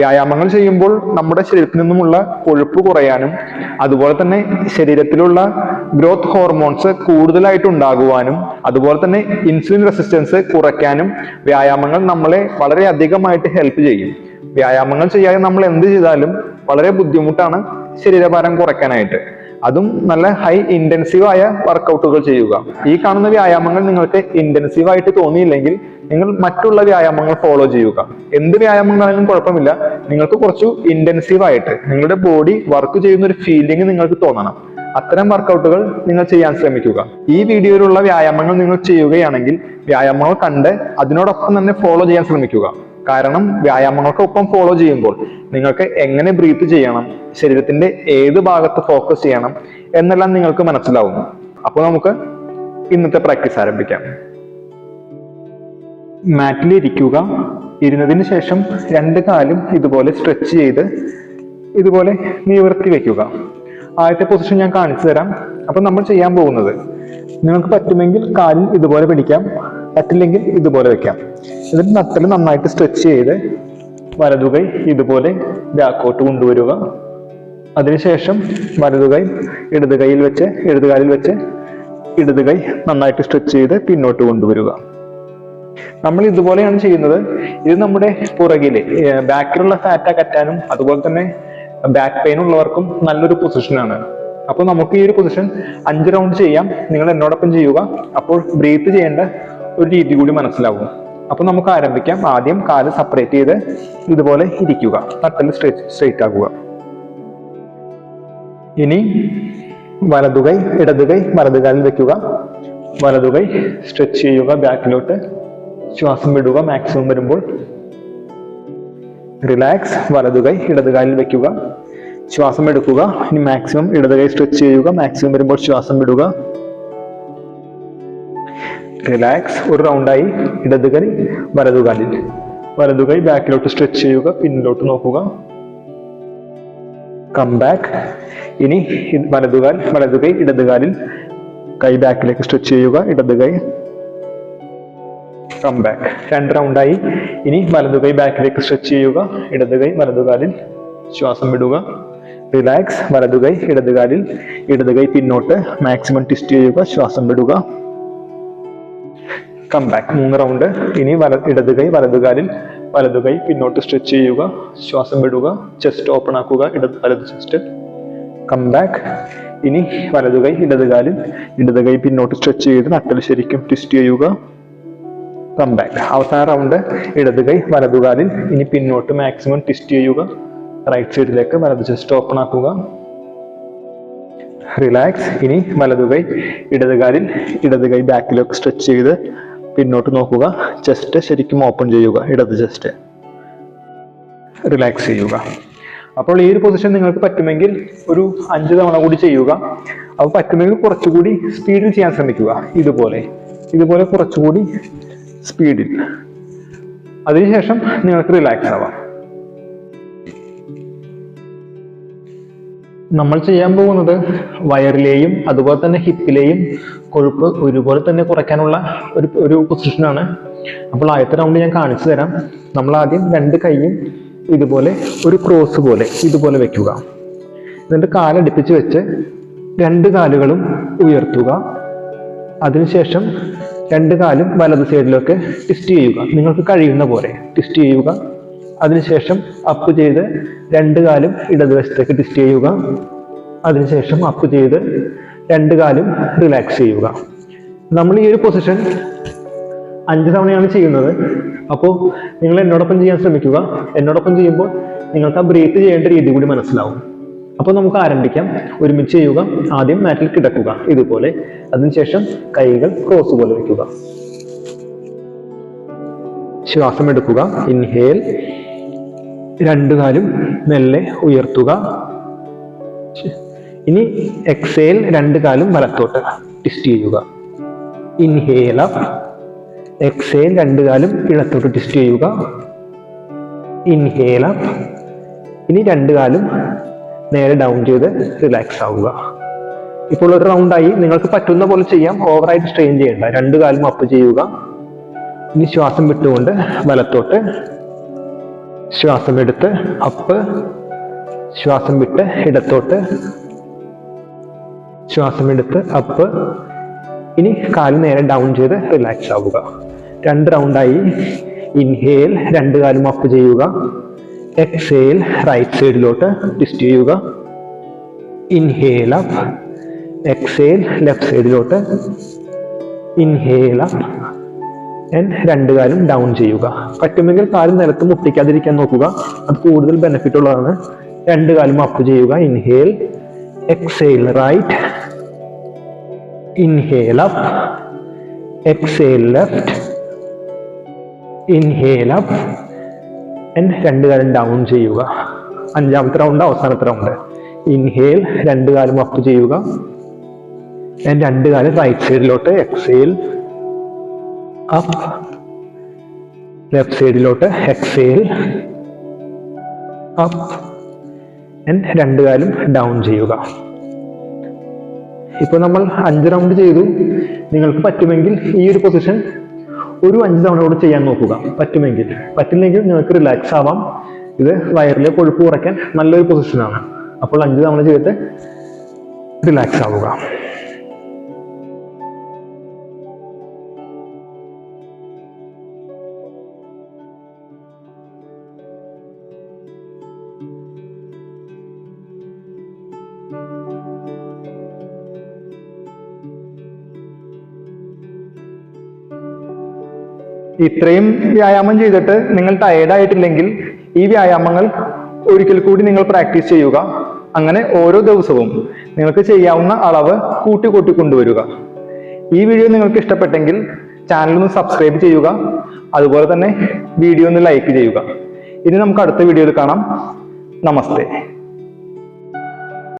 വ്യായാമങ്ങൾ ചെയ്യുമ്പോൾ നമ്മുടെ ശരീരത്തിൽ നിന്നുമുള്ള കൊഴുപ്പ് കുറയാനും അതുപോലെ തന്നെ ശരീരത്തിലുള്ള ഗ്രോത്ത് ഹോർമോൺസ് കൂടുതലായിട്ട് ഉണ്ടാകുവാനും അതുപോലെ തന്നെ ഇൻസുലിൻ റെസിസ്റ്റൻസ് കുറയ്ക്കാനും വ്യായാമങ്ങൾ നമ്മളെ വളരെ അധികമായിട്ട് ഹെൽപ്പ് ചെയ്യും. വ്യായാമങ്ങൾ ചെയ്യാതെ നമ്മൾ എന്ത് ചെയ്താലും വളരെ ബുദ്ധിമുട്ടാണ് ശരീരഭാരം കുറയ്ക്കാനായിട്ട്. അതും നല്ല ഹൈ ഇന്റൻസീവ് ആയ വർക്കൗട്ടുകൾ ചെയ്യുക. ഈ കാണുന്ന വ്യായാമങ്ങൾ നിങ്ങൾക്ക് ഇന്റൻസീവ് ആയിട്ട് തോന്നിയില്ലെങ്കിൽ നിങ്ങൾ മറ്റുള്ള വ്യായാമങ്ങൾ ഫോളോ ചെയ്യുക. എന്ത് വ്യായാമങ്ങളാണെങ്കിലും കുഴപ്പമില്ല. നിങ്ങൾക്ക് കുറച്ച് ഇന്റൻസീവ് ആയിട്ട് നിങ്ങളുടെ ബോഡി വർക്ക് ചെയ്യുന്ന ഒരു ഫീലിംഗ് നിങ്ങൾക്ക് തോന്നണം. അത്തരം വർക്കൗട്ടുകൾ നിങ്ങൾ ചെയ്യാൻ ശ്രമിക്കുക. ഈ വീഡിയോയിലുള്ള വ്യായാമങ്ങൾ നിങ്ങൾ ചെയ്യുകയാണെങ്കിൽ വ്യായാമങ്ങൾ കണ്ട് അതിനോടൊപ്പം തന്നെ ഫോളോ ചെയ്യാൻ ശ്രമിക്കുക. കാരണം വ്യായാമങ്ങൾക്കൊപ്പം ഫോളോ ചെയ്യുമ്പോൾ നിങ്ങൾക്ക് എങ്ങനെ ബ്രീത്ത് ചെയ്യണം ശരീരത്തിന്റെ ഏത് ഭാഗത്ത് ഫോക്കസ് ചെയ്യണം എന്നെല്ലാം നിങ്ങൾക്ക് മനസ്സിലാവും അപ്പോൾ നമുക്ക് ഇന്നത്തെ പ്രാക്ടീസ് ആരംഭിക്കാം. മാറ്റിൽ ഇരിക്കുക. ഇരുന്നതിന് ശേഷം രണ്ട് കാലും ഇതുപോലെ സ്ട്രെച്ച് ചെയ്ത് ഇതുപോലെ നിവർത്തി വയ്ക്കുക ആദ്യത്തെ പൊസിഷൻ ഞാൻ കാണിച്ചു തരാം. അപ്പം നമ്മൾ ചെയ്യാൻ പോകുന്നത്. നിങ്ങൾക്ക് പറ്റുമെങ്കിൽ കാലിൽ ഇതുപോലെ പിടിക്കാം. പറ്റില്ലെങ്കിൽ ഇതുപോലെ വെക്കാം. എന്നിട്ട് നട്ടൽ നന്നായിട്ട് സ്ട്രെച്ച് ചെയ്ത് വലതുകൈ ഇതുപോലെ ബാക്കോട്ട് കൊണ്ടുവരിക. അതിനുശേഷം വലതുകൈ ഇടത് കൈയിൽ വെച്ച് ഇടത് കാലിൽ വെച്ച് ഇടത് കൈ നന്നായിട്ട് സ്ട്രെച്ച് ചെയ്ത് പിന്നോട്ട് കൊണ്ടുവരിക. നമ്മൾ ഇതുപോലെയാണ് ചെയ്യുന്നത്. ഇത് നമ്മുടെ പുറകിൽ ബാക്കിലുള്ള ഫാറ്റ് അകറ്റാനും അതുപോലെ തന്നെ ബാക്ക് പെയിൻ ഉള്ളവർക്കും നല്ലൊരു പൊസിഷനാണ് അപ്പോൾ നമുക്ക് ഈ ഒരു പൊസിഷൻ അഞ്ച് റൗണ്ട് ചെയ്യാം. നിങ്ങൾ എന്നോടൊപ്പം ചെയ്യുക. അപ്പോൾ ബ്രീത്ത് ചെയ്യേണ്ട ഒരു രീതി കൂടി മനസ്സിലാവും. അപ്പോൾ നമുക്ക് ആരംഭിക്കാം. ആദ്യം കാൽ സെപ്പറേറ്റ് ചെയ്ത് ഇതുപോലെ ഇരിക്കുക. തട്ടൽ സ്ട്രേറ്റ് സ്ട്രേറ്റ് ആക്കുക. ഇനി വലതുകൈ ഇടതുകൈ വലതുകാലിൽ വെക്കുക. വലതുകൈ സ്ട്രെച്ച് ചെയ്യുക ബാക്കിലോട്ട് ശ്വാസം വിടുക മാക്സിമം വരുമ്പോൾ റിലാക്സ് വലതുകൈ ഇടതുകാലിൽ വെക്കുക. ശ്വാസം എടുക്കുക ഇനി മാക്സിമം ഇടതുകൈ സ്ട്രെച്ച് ചെയ്യുക മാക്സിമം വരുമ്പോൾ ശ്വാസം വിടുക. റിലാക്സ് ഒരു റൗണ്ടായി ഇടതുകൈ വലതുകാലിൽ വലതുകൈ ബാക്കിലോട്ട് സ്ട്രെച്ച് ചെയ്യുക പിന്നിലോട്ട് നോക്കുക. കം ബാക്ക് ഇനി വലതുകാൽ വലതുകൈ ഇടതുകാലിൽ കൈ ബാക്കിലേക്ക് സ്ട്രെച്ച് ചെയ്യുക ഇടതുകൈ കം ബാക്ക് രണ്ട് റൗണ്ടായി ഇനി വലതുകൈ ബാക്കിലേക്ക് സ്ട്രെച്ച് ചെയ്യുക. ഇടതുകൈ വലതുകാലിൽ ശ്വാസം വിടുക. റിലാക്സ് വലതുകൈ ഇടതുകാലിൽ ഇടതുകൈ പിന്നോട്ട്. മാക്സിമം ട്വിസ്റ്റ് ചെയ്യുക. ശ്വാസം വിടുക. കം ബാക്ക് മൂന്ന് റൗണ്ട് ഇനി വല ഇടതുകൈ വലതുകാലിൽ വലതുകൈ പിന്നോട്ട് സ്ട്രെച്ച് ചെയ്യുക. ശ്വാസം വിടുക. ചെസ്റ്റ് ഓപ്പൺ ആക്കുക. ഇടത് വലത് ചെസ്റ്റ് കം ബാക്ക് ഇനി വലതുകൈ ഇടതുകാലിൽ ഇടതുകൈ പിന്നോട്ട് സ്ട്രെച്ച് ചെയ്ത് നട്ടൽ ശരിക്കും ട്വിസ്റ്റ് ചെയ്യുക. കം ബാക്ക് അവസാന റൗണ്ട് ഇടതുകൈ വലതുകാലിൽ ഇനി പിന്നോട്ട് മാക്സിമം ട്വിസ്റ്റ് ചെയ്യുക. റൈറ്റ് സൈഡിലേക്ക് വലത് ചെസ്റ്റ് ഓപ്പൺ ആക്കുക. റിലാക്സ് ഇനി വലതു കൈ വലതുകൈ ഇടതുകാലിൽ ഇടതുകൈ ബാക്കിലേക്ക് സ്ട്രെച്ച് ചെയ്ത് പിന്നോട്ട് നോക്കുക. ചെസ്റ്റ് ശരിക്കും ഓപ്പൺ ചെയ്യുക ഇടത് ചെസ്റ്റ് റിലാക്സ് ചെയ്യുക. അപ്പോൾ ഈ ഒരു പൊസിഷൻ നിങ്ങൾക്ക് പറ്റുമെങ്കിൽ ഒരു അഞ്ച് തവണ കൂടി ചെയ്യുക. അപ്പോൾ പറ്റുമെങ്കിൽ കുറച്ചുകൂടി സ്പീഡിൽ ചെയ്യാൻ ശ്രമിക്കുക. ഇതുപോലെ. ഇതുപോലെ കുറച്ചുകൂടി സ്പീഡിൽ. അതിനുശേഷം നിങ്ങൾക്ക് റിലാക്സ് ആവാം. നമ്മൾ ചെയ്യാൻ പോകുന്നത് വയറിലെയും അതുപോലെ തന്നെ ഹിപ്പിലെയും കൊഴുപ്പ് ഒരുപോലെ തന്നെ കുറയ്ക്കാനുള്ള ഒരു ഒരു പൊസിഷനാണ് അപ്പോൾ ആദ്യത്തെ റൗണ്ട് ഞാൻ കാണിച്ചു തരാം. നമ്മൾ ആദ്യം രണ്ട് കൈയും ഇതുപോലെ ഒരു ക്രോസ് പോലെ ഇതുപോലെ വെക്കുക. എന്നിട്ട് കാലടുപ്പിച്ച് വെച്ച് രണ്ട് കാലുകളും ഉയർത്തുക. അതിനുശേഷം രണ്ട് കാലും വലത് സൈഡിലൊക്കെ ട്വിസ്റ്റ് ചെയ്യുക. നിങ്ങൾക്ക് കഴിയുന്ന പോലെ ട്വിസ്റ്റ് ചെയ്യുക. അതിനുശേഷം അപ്പ് ചെയ്ത് രണ്ട് കാലും ഇടതുവശത്തേക്ക് ട്വിസ്റ്റ് ചെയ്യുക. അതിനുശേഷം അപ്പ് ചെയ്ത് രണ്ട് കാലും റിലാക്സ് ചെയ്യുക. നമ്മൾ ഈ ഒരു പൊസിഷൻ അഞ്ച് തവണയാണ് ചെയ്യുന്നത്. അപ്പോൾ നിങ്ങൾ എന്നോടൊപ്പം ചെയ്യാൻ ശ്രമിക്കുക. എന്നോടൊപ്പം ചെയ്യുമ്പോൾ നിങ്ങൾക്ക് ആ ബ്രീത്ത് ചെയ്യേണ്ട രീതി കൂടി മനസ്സിലാവും. അപ്പോൾ നമുക്ക് ആരംഭിക്കാം. ഒരുമിച്ച് ചെയ്യുക. ആദ്യം മാറ്റിൽ കിടക്കുക. ഇതുപോലെ. അതിനുശേഷം കൈകൾ ക്രോസ് പോലെ വയ്ക്കുക ശ്വാസം എടുക്കുക. ഇൻഹേൽ രണ്ടു കാലും മെല്ലെ ഉയർത്തുക. ഇനി എക്സേൽ രണ്ട് കാലും വലത്തോട്ട് ട്വിസ്റ്റ് ചെയ്യുക. ഇൻഹേൽ എക്സേൽ രണ്ട് കാലും ഇടത്തോട്ട് ട്വിസ്റ്റ് ചെയ്യുക. ഇൻഹേൽ ഇനി രണ്ട് കാലും നേരെ ഡൗൺ ചെയ്ത് റിലാക്സ് ആവുക. ഇപ്പോൾ ഒരു റൗണ്ടായി നിങ്ങൾക്ക് പറ്റുന്ന പോലെ ചെയ്യാം. ഓവറായിട്ട് സ്ട്രെയിൻ ചെയ്യേണ്ട. രണ്ട് കാലും അപ്പ് ചെയ്യുക. ഇനി ശ്വാസം വിട്ടുകൊണ്ട് വലത്തോട്ട് ശ്വാസം എടുത്ത് അപ്പ് ശ്വാസം വിട്ട് ഇടത്തോട്ട് ശ്വാസം എടുത്ത് അപ്പ് ഇനി കാൽ നേരെ ഡൗൺ ചെയ്ത് റിലാക്സ് ആവുക. രണ്ട് റൗണ്ടായി ഇൻഹേൽ രണ്ട് കാലും അപ്പ് ചെയ്യുക. എക്സേൽ റൈറ്റ് സൈഡിലോട്ട് ട്വിസ്റ്റ് ചെയ്യുക. ഇൻഹേൽ അപ്പ് എക്സേൽ ലെഫ്റ്റ് സൈഡിലോട്ട് ഇൻഹേൽ അപ്പ് രണ്ട് കാലും ഡൗൺ ചെയ്യുക. പറ്റുമെങ്കിൽ കാലും നിലത്ത് മുട്ടിക്കാതിരിക്കാൻ നോക്കുക. അത് കൂടുതൽ ബെനിഫിറ്റ് ഉള്ളതാണ്. രണ്ട് കാലും അപ്പ് ചെയ്യുക. Inhale exhale right inhale up exhale left inhale up and രണ്ട് കാലം ഡൗൺ ചെയ്യുക. അഞ്ചാമത്തെ റൗണ്ട് അവസാനത്തെ റൗണ്ട് ഇൻഹേൽ രണ്ട് കാലം അപ്പ് ചെയ്യുക. ആൻഡ് രണ്ട് കാലം റൈറ്റ് സൈഡിലോട്ട് എക്സേൽ അപ്പ് ലെഫ്റ്റ് സൈഡിലോട്ട് എക്സേൽ അപ്പ് ആൻഡ് രണ്ട് കാലും ഡൗൺ ചെയ്യുക. ഇപ്പൊ നമ്മൾ അഞ്ച് റൗണ്ട് ചെയ്തു. നിങ്ങൾക്ക് പറ്റുമെങ്കിൽ ഈ ഒരു പൊസിഷൻ ഒരു അഞ്ച് തവണ കൂടെ ചെയ്യാൻ നോക്കുക. പറ്റുമെങ്കിൽ. പറ്റില്ലെങ്കിൽ നിങ്ങൾക്ക് റിലാക്സ് ആവാം. ഇത് വയറിലെ കൊഴുപ്പ് കുറയ്ക്കാൻ നല്ലൊരു പൊസിഷനാണ് അപ്പോൾ അഞ്ച് തവണ ചെയ്തിട്ട് റിലാക്സ് ആവുക. ഇത്രയും വ്യായാമം ചെയ്തിട്ട് നിങ്ങൾ ടയേർഡ് ആയിട്ടില്ലെങ്കിൽ ഈ വ്യായാമങ്ങൾ ഒരിക്കൽ കൂടി നിങ്ങൾ പ്രാക്ടീസ് ചെയ്യുക. അങ്ങനെ ഓരോ ദിവസവും നിങ്ങൾക്ക് ചെയ്യാവുന്ന അളവ് കൂട്ടി കൂട്ടി കൊണ്ടുവരിക. ഈ വീഡിയോ നിങ്ങൾക്ക് ഇഷ്ടപ്പെട്ടെങ്കിൽ ചാനൽ ഒന്ന് സബ്സ്ക്രൈബ് ചെയ്യുക. അതുപോലെ തന്നെ വീഡിയോ ഒന്ന് ലൈക്ക് ചെയ്യുക. ഇനി നമുക്ക് അടുത്ത വീഡിയോയിൽ കാണാം. നമസ്തേ.